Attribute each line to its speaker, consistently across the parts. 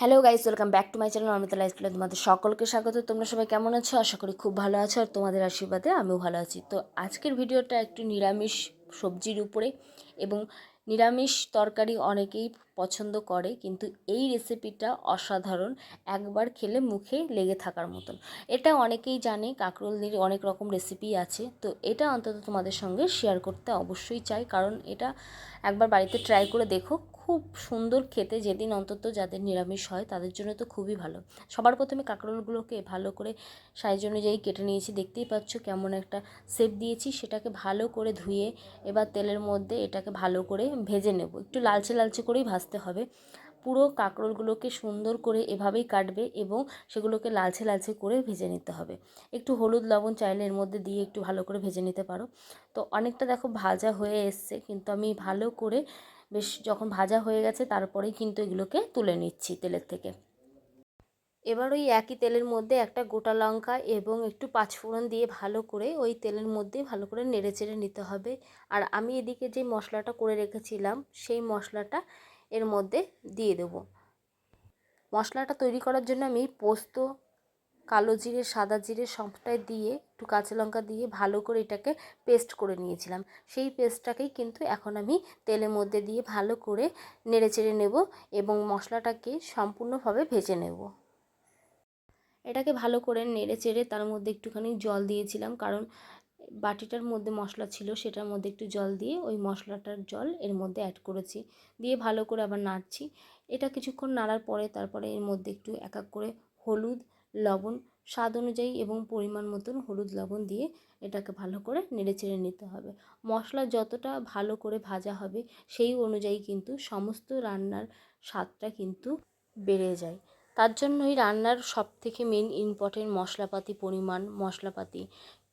Speaker 1: Hello guys welcome back to my channel Amita লাইফস্টাইলে তোমাদের সকলকে স্বাগত। তোমরা সবাই কেমন আছো? আশা করি খুব ভালো আছো আর তোমাদের আশীর্বাদে আমিও ভালো আছি। তো আজকের ভিডিওটা একটু নিরামিষ সবজির উপরে এবং নিরামিষ তরকারি অনেকেই পছন্দ করে, কিন্তু এই রেসিপিটা অসাধারণ। একবার খেলে মুখে লেগে থাকার মতন। এটা অনেকেই জানে কাঁকরোল দিয়ে অনেক রকম রেসিপি আছে। তো এটা অন্তত তোমাদের সঙ্গে শেয়ার করতে অবশ্যই চাই, কারণ এটা একবার বাড়িতে ট্রাই করে দেখো। খুব সুন্দর খেতে যেদিন অন্তত যাদের নিরামিষ হয়, তাদের জন্য তো খুবই ভালো। সবার প্রথমে কাঁকরোলগুলোকে ভালো করে সাইজ অনুযায়ী কেটে নিয়েছি। দেখতেই পাচ্ছ কেমন একটা শেপ দিয়েছি। সেটাকে ভালো করে ধুয়ে এবার তেলের মধ্যে এটাকে ভালো করে ভেজে নেব। একটু লালচে লালচে করেই ভাজতে হবে। পুরো কাঁকরোলগুলোকে সুন্দর করে এভাবেই কাটবে এবং সেগুলোকে লালচে লালচে করে ভেজে নিতে হবে। একটু হলুদ লবণ চাইলে এর মধ্যে দিয়ে একটু ভালো করে ভেজে নিতে পারো। তো অনেকটা দেখো ভাজা হয়ে এসছে, কিন্তু আমি ভালো করে বেশ যখন ভাজা হয়ে গেছে, তারপরেই কিন্তু এগুলোকে তুলে নিচ্ছি তেলের থেকে। এবার ওই একই তেলের মধ্যে একটা গোটা লঙ্কা এবং একটু পাঁচফোড়ন দিয়ে ভালো করে ওই তেলের মধ্যে ভালো করে নেড়ে চেড়ে নিতে হবে। আর আমি এদিকে যে মশলাটা করে রেখেছিলাম, সেই মশলাটা এর মধ্যে দিয়ে দেবো। মশলাটা তৈরি করার জন্য আমি পোস্ত, কালো জিরে, সাদা জিরে সবটাই দিয়ে একটু কাঁচা লঙ্কা দিয়ে ভালো করে এটাকে পেস্ট করে নিয়েছিলাম। সেই পেস্টটাকেই কিন্তু এখন আমি তেলের মধ্যে দিয়ে ভালো করে নেড়ে চেড়ে নেব এবং মশলাটাকে সম্পূর্ণভাবে ভেজে নেব। এটাকে ভালো করে নেড়ে চেড়ে তার মধ্যে একটুখানি জল দিয়েছিলাম কারণ বাটিটার মধ্যে মশলা ছিল সেটার মধ্যে একটু জল দিয়ে ওই মশলাটার জল এর মধ্যে অ্যাড করেছি। দিয়ে ভালো করে আবার নাড়ছি। এটা কিছুক্ষণ নাড়ার পরে তারপরে এর মধ্যে একটু এক এক করে হলুদ লবণ, স্বাদ অনুযায়ী এবং পরিমাণ মতন হলুদ লবণ দিয়ে এটাকে ভালো করে নেড়ে চেড়ে নিতে হবে। মশলা যতটা ভালো করে ভাজা হবে সেই অনুযায়ী কিন্তু সমস্ত রান্নার স্বাদটা কিন্তু বেড়ে যায়। তার জন্যই রান্নার সব থেকে মেন ইম্পর্টেন্ট মশলাপাতি পরিমাণ মশলাপাতি।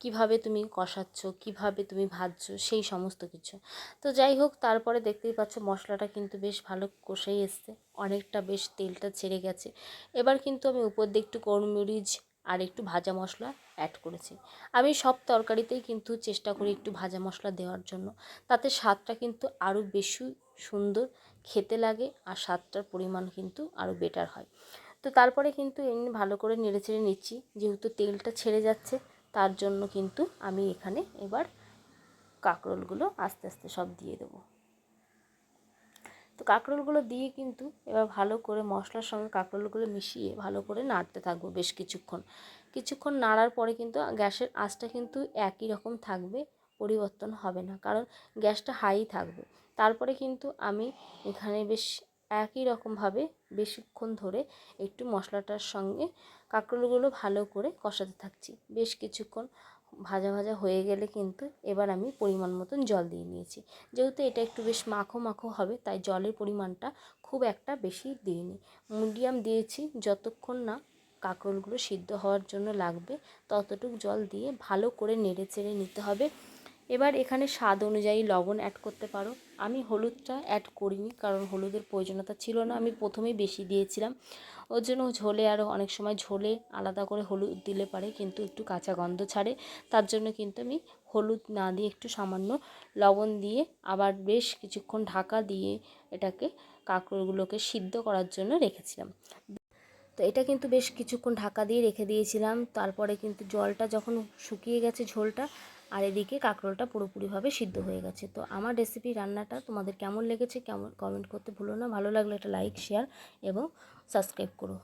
Speaker 1: কীভাবে তুমি কষাচ্ছ, কীভাবে তুমি ভাজছো, সেই সমস্ত কিছু। তো যাই হোক, তারপরে দেখতেই পাচ্ছ মশলাটা কিন্তু বেশ ভালো কষেই এসছে। অনেকটা বেশ তেলটা ছেড়ে গেছে। এবার কিন্তু আমি উপর দিয়ে একটু কর্মরিচ আর একটু ভাজা মশলা অ্যাড করেছি। আমি সব তরকারিতেই কিন্তু চেষ্টা করি একটু ভাজা মশলা দেওয়ার জন্য। তাতে স্বাদটা কিন্তু আরও বেশি সুন্দর খেতে লাগে আর স্বাদটার পরিমাণ কিন্তু আরও বেটার হয়। তো তারপরে কিন্তু এমনি ভালো করে নেড়ে চেড়ে নিচ্ছি। যেহেতু তেলটা ছেড়ে যাচ্ছে তার জন্য কিন্তু আমি এখানে এবার কাঁকরোলগুলো আস্তে আস্তে সব দিয়ে দেবো। তো কাঁকরোলগুলো দিয়ে কিন্তু এবার ভালো করে মশলার সঙ্গে কাঁকরোলগুলো মিশিয়ে ভালো করে নাড়তে থাকব বেশ কিছুক্ষণ। কিছুক্ষণ নাড়ার পরে কিন্তু গ্যাসের আঁচটা কিন্তু একই রকম থাকবে, পরিবর্তন হবে না। কারণ গ্যাসটা হাই থাকবে। তারপরে কিন্তু আমি এখানে বেশ একই রকমভাবে বেশিক্ষণ ধরে একটু মশলাটার সঙ্গে কাঁকরোলগুলো ভালো করে কষাতে থাকছি। বেশ কিছুক্ষণ ভাজা ভাজা হয়ে গেলে কিন্তু এবার আমি পরিমাণ মতন জল দিয়ে নিয়েছি। যেহেতু এটা একটু বেশ মাখো মাখো হবে, তাই জলের পরিমাণটা খুব একটা বেশি দিইনি। মিডিয়াম দিয়েছি, যতক্ষণ না কাঁকরোলগুলো সিদ্ধ হওয়ার জন্য লাগবে, ততটুক জল দিয়ে ভালো করে নেড়ে চেড়ে নিতে হবে। এবার এখানে স্বাদ অনুযায়ী লবণ অ্যাড করতে পারো। আমি হলুদটা অ্যাড করিনি, কারণ হলুদের প্রয়োজনীয়তা ছিল না। আমি প্রথমেই বেশি দিয়েছিলাম। ওর জন্য ঝোলে আরও অনেক সময় ঝোলে আলাদা করে হলুদ দিলে পারে, কিন্তু একটু কাঁচা গন্ধ ছাড়ে। তার জন্য কিন্তু আমি হলুদ না দিয়ে একটু সামান্য লবণ দিয়ে আবার বেশ কিছুক্ষণ ঢাকা দিয়ে এটাকে কাঁকড়গুলোকে সিদ্ধ করার জন্য রেখেছিলাম। তো এটা কিন্তু বেশ কিছুক্ষণ ঢাকা দিয়ে রেখে দিয়েছিলাম। তারপরে কিন্তু জলটা যখন শুকিয়ে গেছে ঝোলটা আর এদিকে কাঁকরোলটা পুরোপুরিভাবে সিদ্ধ হয়ে গেছে। তো আমার রেসিপি রান্নাটা তোমাদের কেমন লেগেছে কেমন কমেন্ট করতে ভুলো না। ভালো লাগলে একটা লাইক শেয়ার এবং সাবস্ক্রাইব করো।